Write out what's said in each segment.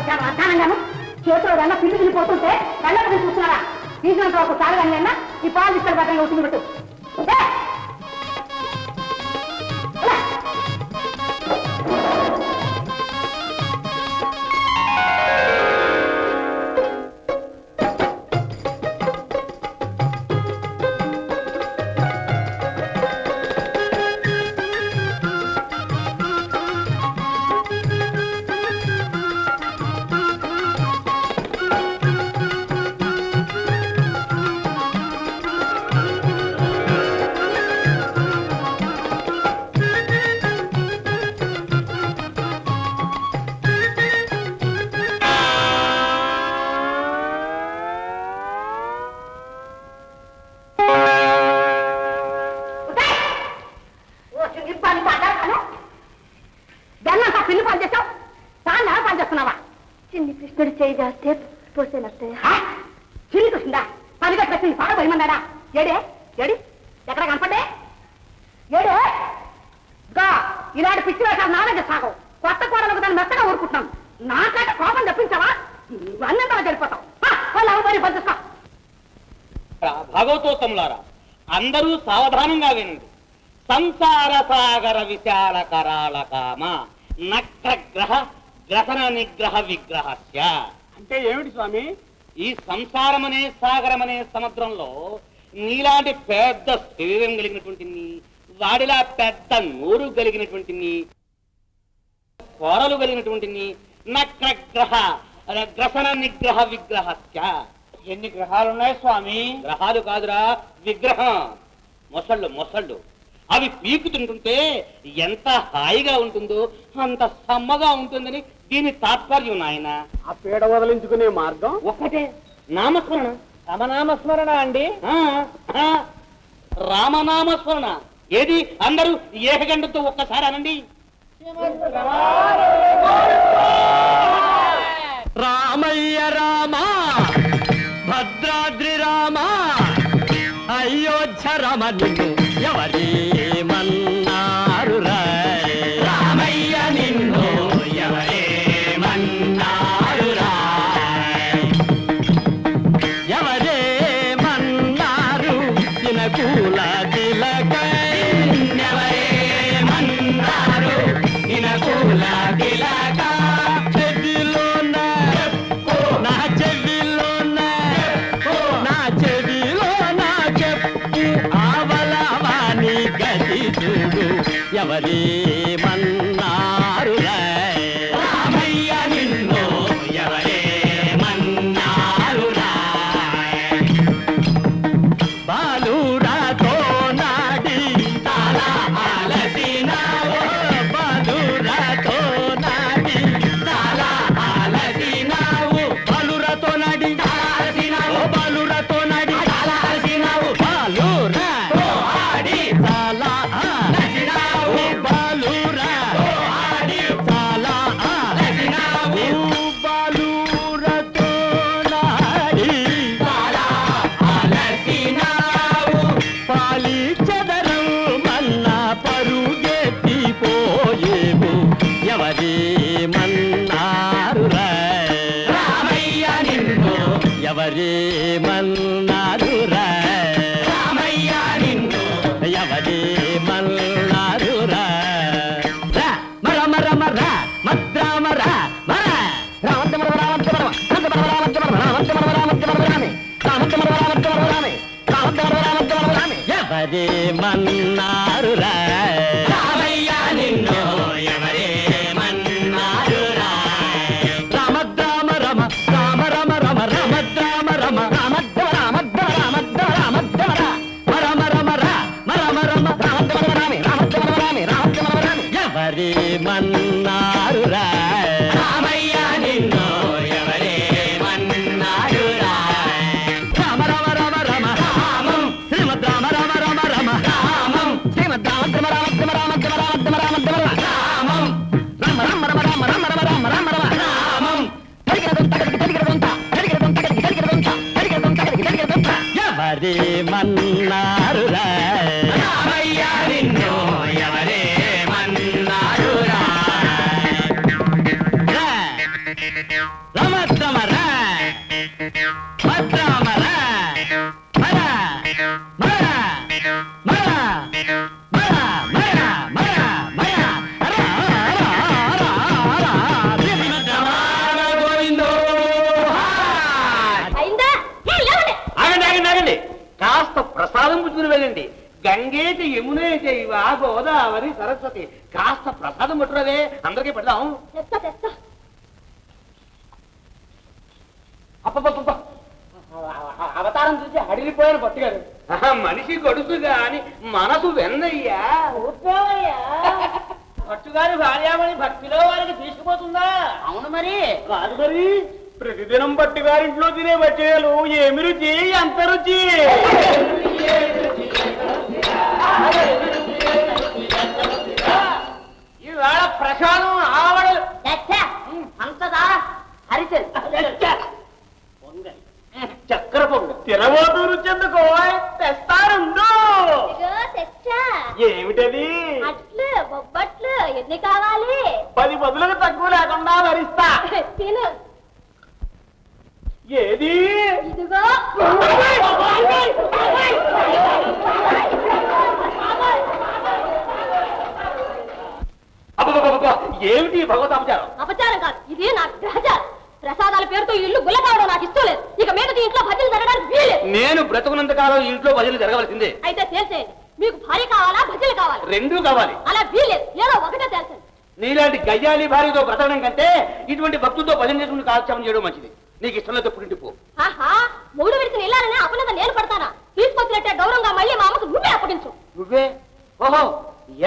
వచ్చారు అర్థానంగాను చేతిలో వెళ్ళ పిల్లి వెళ్ళిపోతుంటే వెళ్ళకుండా చూస్తున్నారా? తీసినంత ఒక సార్ కానీ ఈ పాలు ఇస్తారు పక్కన ఉంటుంది పెట్టు. చిన్ని కృష్ణుడు చేయి చేస్తే పోసేనత్తయ్య? చిన్ని కృష్ణుడా? పనిగా ప్రతి పాడ పోయమన్నాడా ఏడే? ఏడి? ఎక్కడ కనపడ్డే? ఏడే? గా ఇలాంటి పిచ్చి వేషాలు నా దగ్గర సాగవు. కొత్త కూరలకు దాన్ని మెత్తగా ఊరుకుంటున్నాను నాకంటే కోపం తెప్పించావా? అవ్వబడి పంచుకో భాగవతోత్తములారా అందరూ సావధానంగా వినండి. సంసార సాగర విశాల కరాళ కామ నక్రగ్రహ గ్రహణ నిగ్రహ విగ్రహస్య అంటే ఏమిటి స్వామి? ఈ సంసారమనే సాగరమనే సముద్రంలో నీలాంటి పెద్ద శరీరం కలిగినటువంటి వాడిలా పెద్ద నోరు కలిగినటువంటి కోరలు కలిగినటువంటి నక్రగ్రహ గ్రసన నిగ్రహ విగ్రహస్య ఎన్ని గ్రహాలున్నాయి స్వామి? గ్రహాలు కాదురా విగ్రహం. మొసళ్ళు మొసళ్ళు. అవి పీకుతుంటుంటే ఎంత హాయిగా ఉంటుందో అంత సమ్మగా ఉంటుందని దీని తాత్పర్యం నాయన. ఆ పీడ వదిలించుకునే మార్గం? ఒక్కటే నామస్మరణ. రామనామస్మరణ అండి. ఆ, ఆ, రామనామస్మరణ. ఏది? అందరూ ఏకగంటతో ఒక్కసారి అనండి. రామయ్య రామ భద్రాద్రి రామ అయోధ్య రమ నిన్ను ఎవరేమన్ रे ఎవరేమన్నారురా ఎవరేమన్నారురా మర మర మర మద్రామర మర ఎవరేమన్నా மன்னா వెళ్ళండి గంగేటి యమునే చేయవ గోదావరి సరస్వతి. కాస్త ప్రసాదం పట్టురవే. అందరికీ పెడదాం. అవతారం చూసి అడిగిపోయాను పట్టుగారు. మనిషి గడుసు గాని మనసు వెన్నయ్యా. పట్టుగారి భార్యామణి భక్తిలో వారికి తీసుకుపోతుందా? అవును మరి. కాదు మరి. ప్రతిదినం పట్టుగారింట్లో తినే బచ్చేలు ఏమి రుచి ఎంత రుచి? ఈవేళ ప్రసాదం అపచారం కాదు ఇది నా గ్రహచారం. ప్రసాదాల పేరుతో ఈ ఇల్లు గుల్ల కావడం నాకు ఇష్టం లేదు. ఇక మీద ఇంట్లో భజనలు జరగడానికి వీలేదు నేను బ్రతుకున్నంత కాలం ఇంట్లో భజనలు జరగవలసిందే. అయితే తేల్చేయండి. మీకు భార్య కావాలా భజనలు కావాలా? రెండూ కావాలి. అలా వీలేదు ఏదో ఒకటే తేల్చండి. నీలాంటి గయ్యాలి భార్యతో బ్రతకడం కంటే ఇటువంటి భక్తులతో భజన చేసుకుని కాలక్షేపం చేయడం మంచిది. నీకు ఇష్టం లేదు పుట్టింటి పో. ఆహా మూడు విడిచిన ఇల్లాలనే అపనంత నేను పడతానా? తీసుకొచ్చినట్టే గౌరవంగా మళ్ళీ మా అమ్మకు నువ్వే అప్పగించు. నువ్వే? ఓహో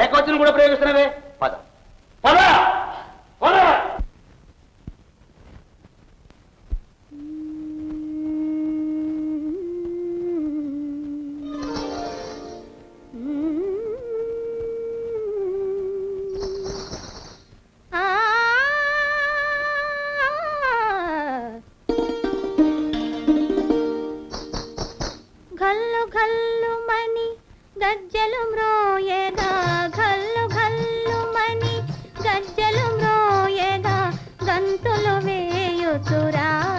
ఏకవచనం కూడా ప్రయోగిస్తున్నావే? పద. పద! గల్లు ah. గల్లు మని గజ్జలు మ్రోయగా వేయుచురారా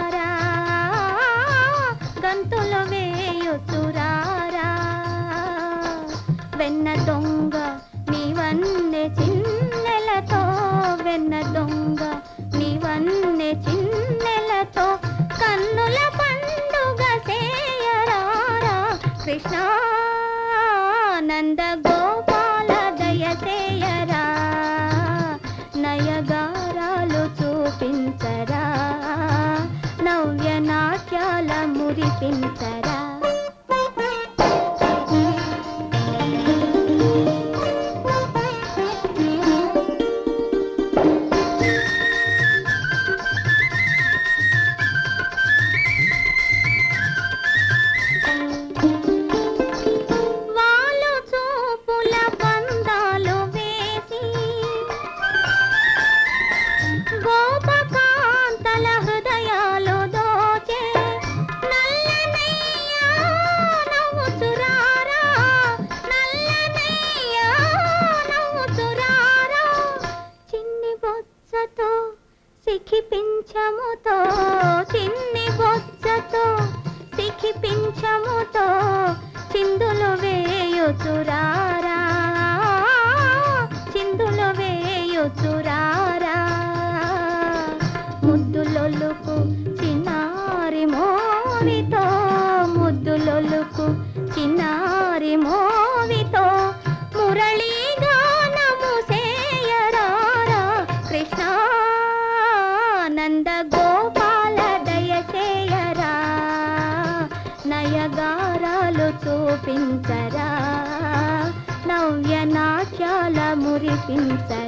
তোরা Thank you.